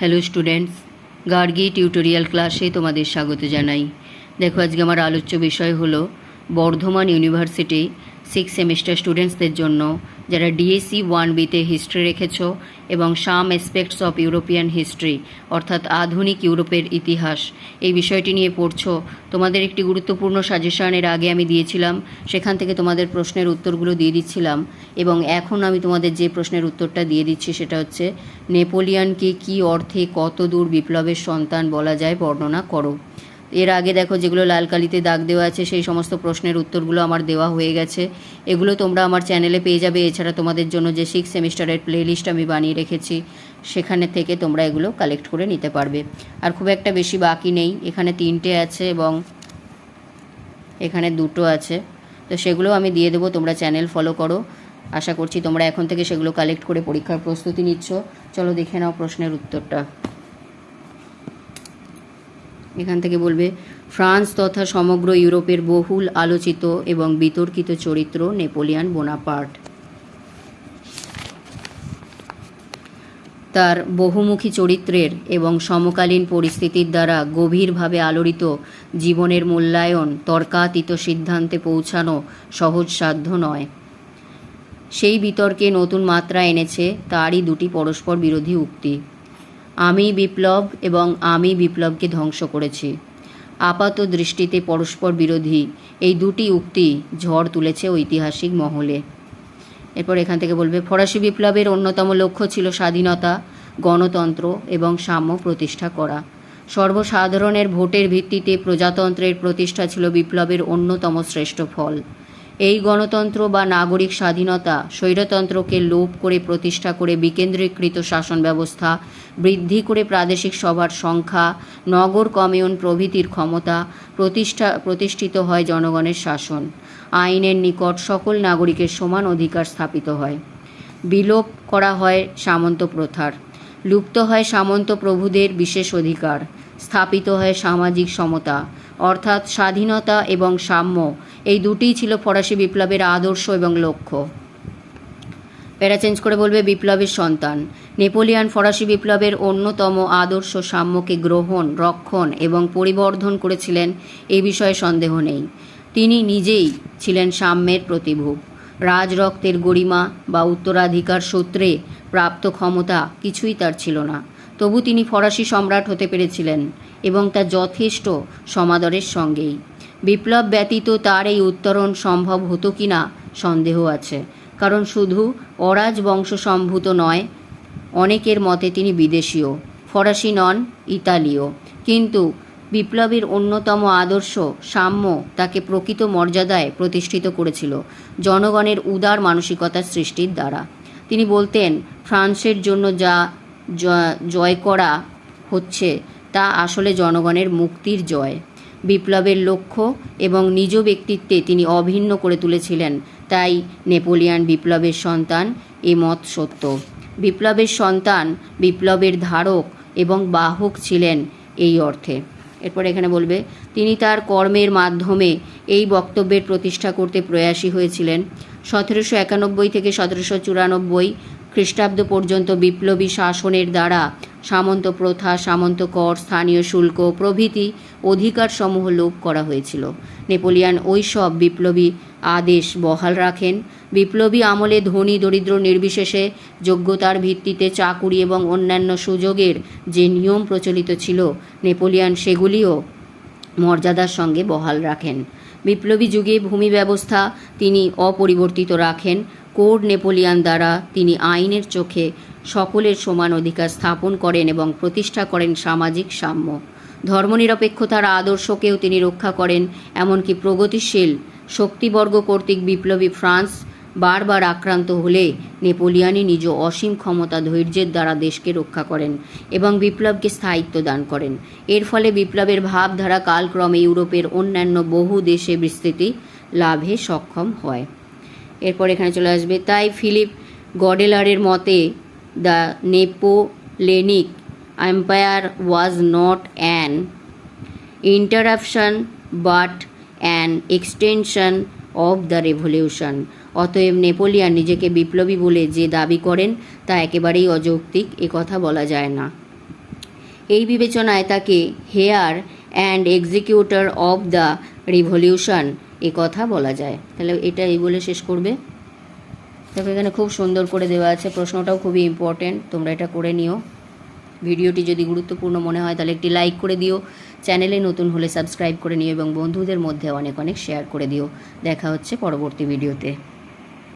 Hello students Gargi tutorial ক্লাসে তোমাদের স্বাগত জানাই। দেখো, আজকে আমার আলোচ্য বিষয় হলো বর্ধমান ইউনিভার্সিটি সিক্স সেমিস্টার স্টুডেন্টসদের জন্য, যারা ডিএসসি ওয়ান বিতে হিস্ট্রি রেখেছ এবং some aspects of European history অর্থাৎ আধুনিক ইউরোপের ইতিহাস, এই বিষয়টি নিয়ে পড়ছো। তোমাদের একটি গুরুত্বপূর্ণ সাজেশন এর আগে আমি দিয়েছিলাম, সেখান থেকে তোমাদের প্রশ্নের উত্তরগুলো দিয়ে দিচ্ছিলাম, এবং এখন আমি তোমাদের যে প্রশ্নের উত্তরটা দিয়ে দিচ্ছি সেটা হচ্ছে, নেপোলিয়ানকে কী অর্থে কত দূর বিপ্লবের সন্তান বলা যায় বর্ণনা করো। এর আগে দেখো যেগুলো লাল কালিতে দাগ দেওয়া আছে, সেই সমস্ত প্রশ্নের উত্তরগুলো আমার দেওয়া হয়ে গেছে। এগুলো তোমরা আমার চ্যানেলে পেয়ে যাবে। এছাড়া তোমাদের জন্য যে সিক্স সেমিস্টারের প্লেলিস্ট আমি বানিয়ে রেখেছি, সেখানে থেকে তোমরা এগুলো কালেক্ট করে নিতে পারবে। আর খুব একটা বেশি বাকি নেই। এখানে তিনটে আছে এবং এখানে দুটো আছে। তো সেগুলো আমি দিয়ে দেবো। তোমরা চ্যানেল ফলো করো। আশা করছি তোমরা এখন থেকে সেগুলো কালেক্ট করে পরীক্ষার প্রস্তুতি নিচ্ছ। চলো দেখে নাও প্রশ্নের উত্তরটা। এখান থেকে বলবে, ফ্রান্স তথা সমগ্র ইউরোপের বহুল আলোচিত এবং বিতর্কিত চরিত্র নেপোলিয়ান বোনাপার্ট। তার বহুমুখী চরিত্রের এবং সমকালীন পরিস্থিতির দ্বারা গভীরভাবে আলোড়িত জীবনের মূল্যায়ন তর্কাতীত সিদ্ধান্তে পৌঁছানো সহজসাধ্য নয়। সেই বিতর্কে নতুন মাত্রা এনেছে তারই দুটি পরস্পর বিরোধী উক্তি। আমি বিপ্লব এবং আমি বিপ্লবকে ধ্বংস করেছি। আপাত দৃষ্টিতে পরস্পর বিরোধী এই দুটি উক্তি ঝড় তুলেছে ঐতিহাসিক মহলে। এরপর এখান থেকে বলবে, ফরাসি বিপ্লবের অন্যতম লক্ষ্য ছিল স্বাধীনতা, গণতন্ত্র এবং সাম্য প্রতিষ্ঠা করা। সর্বসাধারণের ভোটের ভিত্তিতে প্রজাতন্ত্রের প্রতিষ্ঠা ছিল বিপ্লবের অন্যতম শ্রেষ্ঠ ফল। এই গণতন্ত্র বা নাগরিক স্বাধীনতা স্বৈরতন্ত্রকে লোপ করে প্রতিষ্ঠা করে বিকেন্দ্রীকৃত শাসন ব্যবস্থা, বৃদ্ধি করে প্রাদেশিক সভার সংখ্যা, নগর কমিউন প্রভৃতির ক্ষমতা প্রতিষ্ঠা, প্রতিষ্ঠিত হয় জনগণের শাসন। আইনের নিকট সকল নাগরিকের সমান অধিকার স্থাপিত হয়। বিলোপ করা হয় সামন্ত প্রথার। লুপ্ত হয় সামন্ত প্রভুদের বিশেষ অধিকার। স্থাপিত হয় সামাজিক সমতা। অর্থাৎ স্বাধীনতা এবং সাম্য এই দুটিই ছিল ফরাসি বিপ্লবের আদর্শ এবং লক্ষ্য। প্যারা চেঞ্জ করে বলবে বিপ্লবের সন্তান। নেপোলিয়ান ফরাসি বিপ্লবের অন্যতম আদর্শ সাম্যকে গ্রহণ, রক্ষণ এবং পরিবর্ধন করেছিলেন এই বিষয়ে সন্দেহ নেই। তিনি নিজেই ছিলেন সাম্যের প্রতিভূ। রাজরক্তের গরিমা বা উত্তরাধিকার সূত্রে প্রাপ্ত ক্ষমতা কিছুই তার ছিল না। তবু তিনি ফরাসি সম্রাট হতে পেরেছিলেন এবং তা যথেষ্ট সমাদরের সঙ্গেই। বিপ্লব ব্যতীত তার এই উত্তরণ সম্ভব হতো কি না সন্দেহ আছে। কারণ শুধু অরাজ বংশসম্ভূত নয়, অনেকের মতে তিনি বিদেশীয়, ফরাসি নন, ইতালীয়। কিন্তু বিপ্লবের অন্যতম আদর্শ সাম্য তাকে প্রকৃত মর্যাদায় প্রতিষ্ঠিত করেছিল, জনগণের উদার মানসিকতার সৃষ্টির দ্বারা। তিনি বলতেন, ফ্রান্সের জন্য যা জয় করা হচ্ছে, তা আসলে জনগণের মুক্তির জয়। বিপ্লবের লক্ষ্য এবং নিজ ব্যক্তিত্বে তিনি অভিন্ন করে তুলেছিলেন। তাই নেপোলিয়ান বিপ্লবের সন্তান এ মত সত্য। বিপ্লবের সন্তান বিপ্লবের ধারক এবং বাহক ছিলেন এই অর্থে। এরপর এখানে বলবে, তিনি তার কর্মের মাধ্যমে এই বক্তব্যের প্রতিষ্ঠা করতে প্রয়াসী হয়েছিলেন। সতেরোশো একানব্বই থেকে সতেরোশো চুরানব্বই খ্রিস্টাব্দ পর্যন্ত বিপ্লবী শাসনের দ্বারা সামন্ত প্রথা, সামন্ত কর, স্থানীয় শুল্ক, প্রভৃতি অধিকারসমূহ লোপ করা হয়েছিল। নেপোলিয়ান ওই সব বিপ্লবী আদেশ বহাল রাখেন। বিপ্লবী আমলে ধনী, দরিদ্র, নির্বিশেষে যোগ্যতার ভিত্তিতে চাকুরি এবং অন্যান্য সুযোগের যে নিয়ম প্রচলিত ছিল, নেপোলিয়ান সেগুলিও মর্যাদার সঙ্গে বহাল রাখেন। বিপ্লবী যুগে ভূমি ব্যবস্থা তিনি অপরিবর্তিত রাখেন। কোড নেপোলিয়ান দ্বারা তিনি আইনের চোখে সকলের সমান অধিকার স্থাপন করেন এবং প্রতিষ্ঠা করেন সামাজিক সাম্য। ধর্মনিরপেক্ষতার আদর্শকেও তিনি রক্ষা করেন, এমনকি প্রগতিশীল শক্তিবর্গ কর্তৃক বিপ্লবী ফ্রান্স বারবার আক্রান্ত হলে নেপোলিয়ানই নিজ অসীম ক্ষমতা ধৈর্যের দ্বারা দেশকে রক্ষা করেন এবং বিপ্লবকে স্থায়িত্ব দান করেন। এর ফলে বিপ্লবের ভাবধারা কালক্রমে ইউরোপের অন্যান্য বহু দেশে বিস্তৃতি লাভে সক্ষম হয়। এরপর এখানে চলে আসবে, তাই ফিলিপ গডেলারের মতে the Napoleonic empire was not an interruption but an extension of the revolution অতএব নেপোলিয়ান নিজেকে বিপ্লবী বলে যে দাবি করেন, তা একেবারেই অযৌক্তিক কথা বলা যায় না। এই বিবেচনায় তাকে heir and executor of the revolution কথা বলা যায়। তাহলে এটা এই বলে শেষ করবে। দেখো এখানে খুব সুন্দর করে দেওয়া আছে। প্রশ্নটাও খুবই ইম্পর্টেন্ট তোমরা এটা করে নিও। ভিডিওটি যদি গুরুত্বপূর্ণ মনে হয়, তাহলে একটি লাইক করে দিও। চ্যানেলে নতুন হলে সাবস্ক্রাইব করে নিও এবং বন্ধুদের মধ্যে অনেক অনেক শেয়ার করে দিও। দেখা হচ্ছে পরবর্তী ভিডিওতে